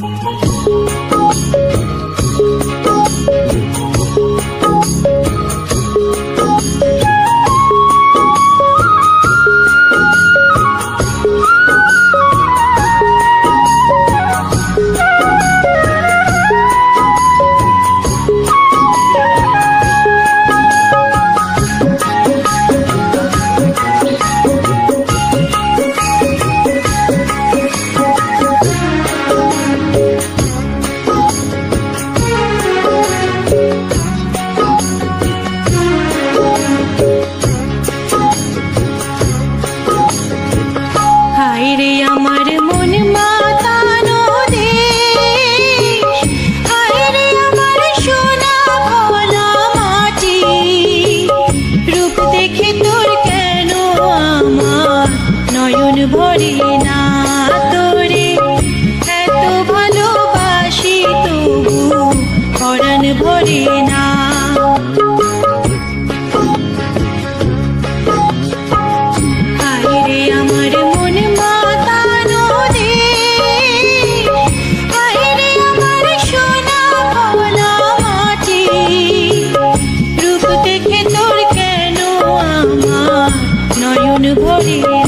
Música রে আমার মন মাতানো দেশ হায় রে আমার সোনা ভোলা মাটি। রূপ দেখে তোর কেন আমার নয়ন ভরে না তোরে? এত ভালোবাসি তবু পরাণ ভরে না। মন ভরে